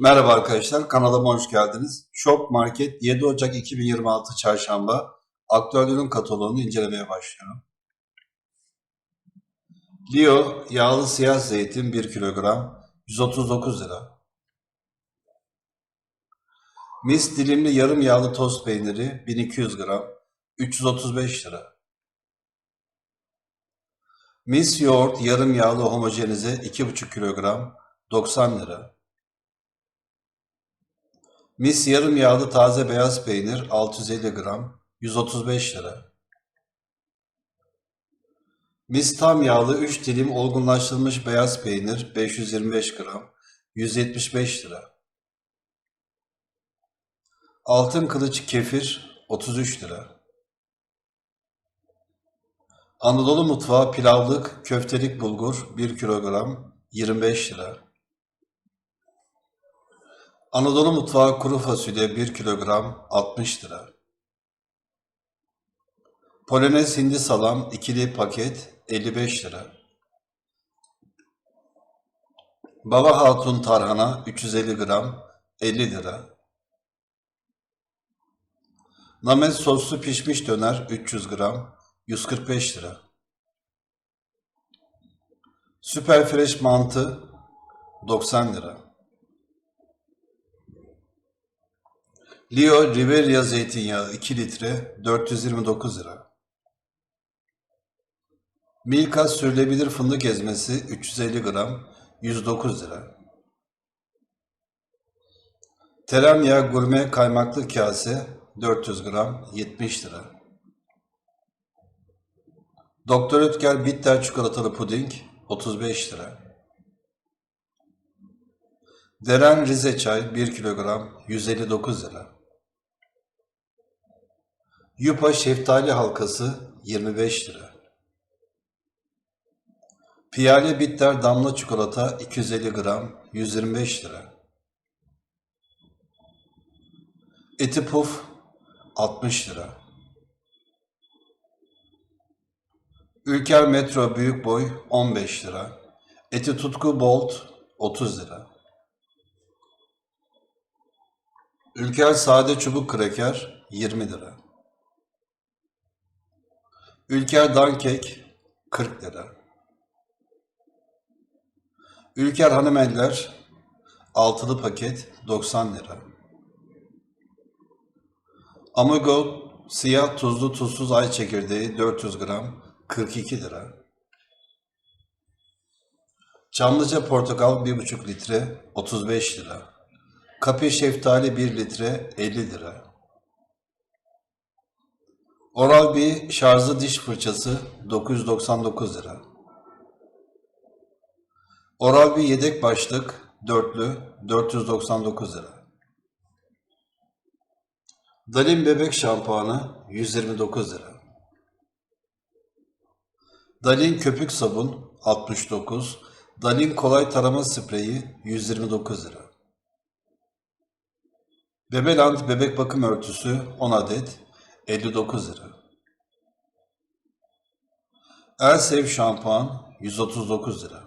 Merhaba arkadaşlar, kanalıma hoş geldiniz. Shop Market 7 Ocak 2026 Çarşamba aktüel kataloğunu incelemeye başlıyorum. Leo yağlı siyah zeytin 1 kilogram 139 lira. Mis dilimli yarım yağlı tost peyniri 1200 gram 335 lira. Mis yoğurt yarım yağlı homojenize 2,5 kilogram 90 lira. Mis yarım yağlı taze beyaz peynir 650 gram 135 lira. Mis tam yağlı 3 dilim olgunlaştırılmış beyaz peynir 525 gram 175 lira. Altın kılıç kefir 33 lira. Anadolu mutfağı pilavlık köftelik bulgur 1 kilogram 25 lira. Anadolu mutfağı kuru fasulye 1 kilogram 60 lira. Polonez hindi salam ikili paket 55 lira. Baba Hatun tarhana 350 gram 50 lira. Namet soslu pişmiş döner 300 gram 145 lira. Süper fresh mantı 90 lira. Leo Riveria zeytinyağı 2 litre 429 lira. Milka sürülebilir fındık ezmesi 350 gram 109 lira. Tereyağı gurme kaymaklı kase 400 gram 70 lira. Doktor Ötker bitter çikolatalı puding 35 lira. Deren Rize çay 1 kilogram 159 lira. Yupa şeftali halkası 25 lira. Piyale bitter damla çikolata 250 gram 125 lira. Eti puf 60 lira. Ülker Metro Büyük Boy 15 lira. Eti Tutku Bolt 30 lira. Ülker Sade Çubuk Kraker 20 lira. Ülker Dankek 40 lira. Ülker Hanımeller altılı paket 90 lira. Amigo siyah tuzlu tuzsuz ay çekirdeği 400 gram 42 lira. Çamlıca portakal 1,5 litre 35 lira. Kapi şeftali 1 litre 50 lira. Oral-B şarjlı diş fırçası 999 lira. Oral-B yedek başlık dörtlü 499 lira. Dalin bebek şampuanı 129 lira. Dalin köpük sabun 69, Dalin kolay tarama spreyi 129 lira. Bebeland bebek bakım örtüsü 10 adet 59 lira. Elsev şampuan 139 lira.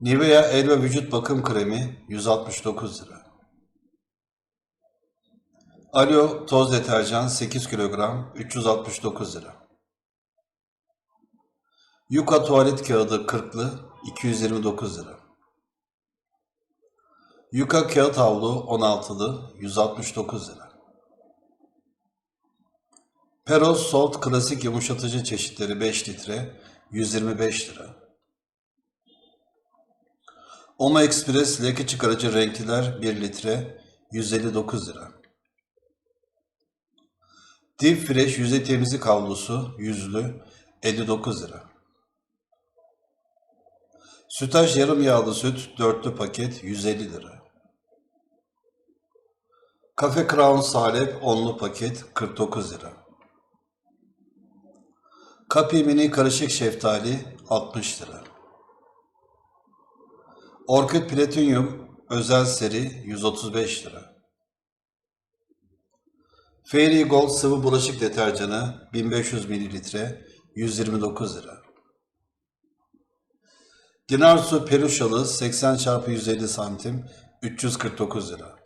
Nivea el ve vücut bakım kremi 169 lira. Alo toz deterjan 8 kilogram 369 lira. Yuka tuvalet kağıdı 40'lı 229 lira. Yuka kağıt havlu 16'lı 169 lira. Peros Salt klasik yumuşatıcı çeşitleri 5 litre 125 lira. Oma Express leke çıkarıcı renkliler 1 litre 159 lira. Deep Fresh yüzey temizlik havlusu yüzlü 59 lira. Sütaş yarım yağlı süt dörtlü paket 150 lira. Cafe Crown salep onlu paket 49 lira. Kapi mini karışık şeftali 60 lira. Orkid Platinum özel seri 135 lira. Fairy Gold sıvı bulaşık deterjanı 1500 mililitre 129 lira. Dinarsu peruşalı 80 x 150 santim 349 lira.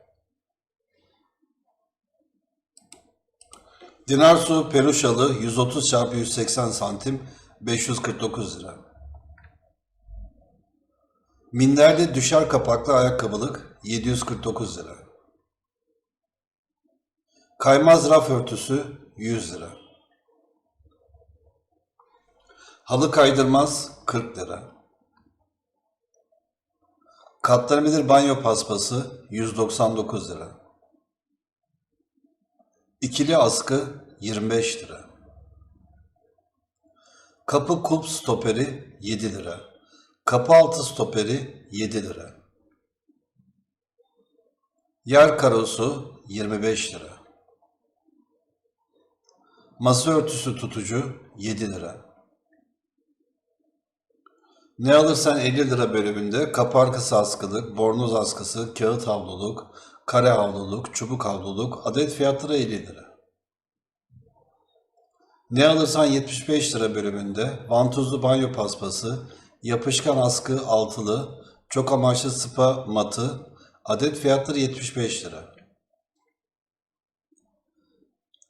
Dinarsu peruşalı 130 x 180 santim 549 lira. Minderli düşer kapaklı ayakkabılık 749 lira. Kaymaz raf örtüsü 100 lira. Halı kaydırmaz 40 lira. Katlanabilir banyo paspası 199 lira. İkili askı 25 lira. Kapı kulp stoperi 7 lira. Kapı altı stoperi 7 lira. Yer karosu 25 lira. Masa örtüsü tutucu 7 lira. Ne alırsan 50 lira bölümünde kapı arkası askılık, bornoz askısı, kağıt havluluk, kare havluluk, çubuk havluluk adet fiyatları 50 lira. Ne alırsan 75 lira bölümünde vantuzlu banyo paspası, yapışkan askı altılı, çok amaçlı spa matı adet fiyatları 75 lira.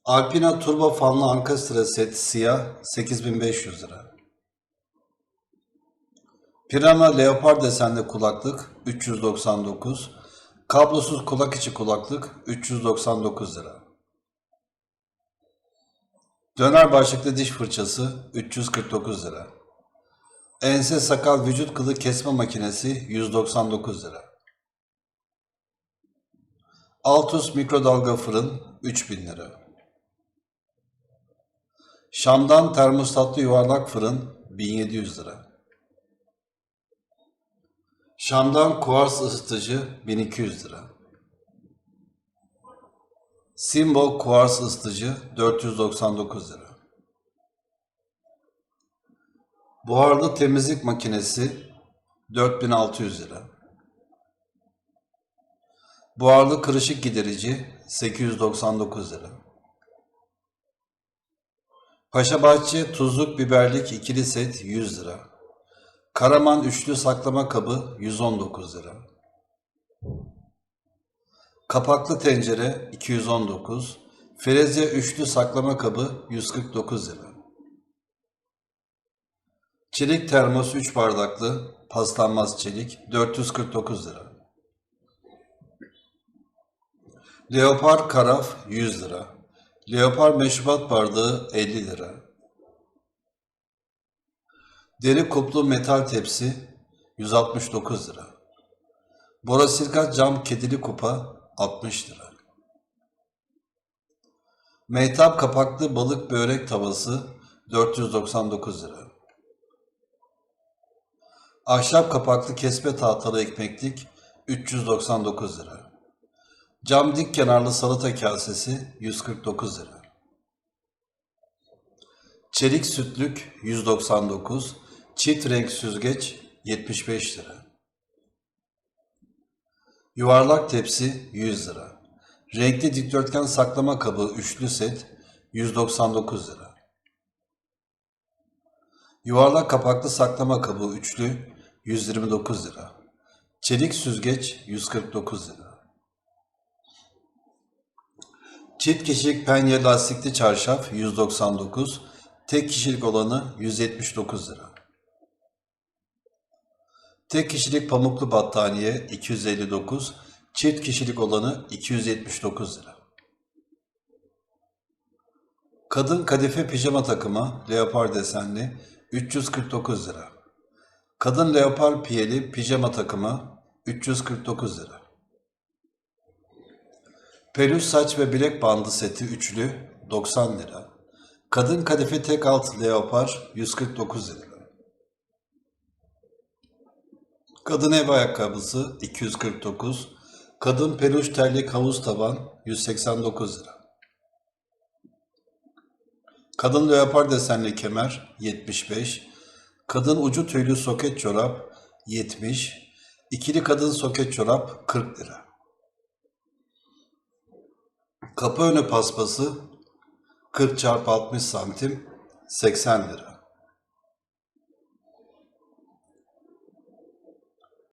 Alpina Turbo fanlı ankastre set siyah 8500 lira. Pirana leopar desenli kulaklık 399, kablosuz kulak içi kulaklık 399 lira. Döner başlıklı diş fırçası 349 lira. Ense sakal vücut kılı kesme makinesi 199 lira. Altus mikrodalga fırın 3000 lira. Şam'dan termostatlı yuvarlak fırın 1700 lira. Şam'dan kuvars ısıtıcı 1200 lira. Simbo kuvars ısıtıcı 499 lira. Buharlı temizlik makinesi 4600 lira. Buharlı kırışık giderici 899 lira. Paşabahçe tuzluk biberlik ikili set 100 lira. Karaman üçlü saklama kabı 119 lira. Kapaklı tencere 219, Frezya üçlü saklama kabı 149 lira. Çelik termos 3 bardaklı paslanmaz çelik 449 lira. Leopar karaf 100 lira. Leopar meşrubat bardağı 50 lira. Deri kuplu metal tepsi 169 lira. Borosilikat cam kedili kupa 60 lira. Mehtap kapaklı balık börek tavası 499 lira. Ahşap kapaklı kesme tahtalı ekmeklik 399 lira. Cam dik kenarlı salata kasesi 149 lira. Çelik sütlük 199, çift renk süzgeç 75 lira. Yuvarlak tepsi 100 lira. Renkli dikdörtgen saklama kabı üçlü set 199 lira. Yuvarlak kapaklı saklama kabı üçlü 129 lira. Çelik süzgeç 149 lira. Çift kişilik penye lastikli çarşaf 199, tek kişilik olanı 179 lira. Tek kişilik pamuklu battaniye 259, çift kişilik olanı 279 lira. Kadın kadife pijama takımı leopar desenli 349 lira. Kadın leopar piyeli pijama takımı 349 lira. Peluş saç ve bilek bandı seti üçlü 90 lira. Kadın kadife tek alt leopar 149 lira. Kadın ev ayakkabısı 249. Kadın peluş terlik havuz taban 189 lira. Kadın leopar desenli kemer 75. Kadın ucu tüylü soket çorap 70. İkili kadın soket çorap 40 lira. Kapı önü paspası 40 x 60 santim 80 lira.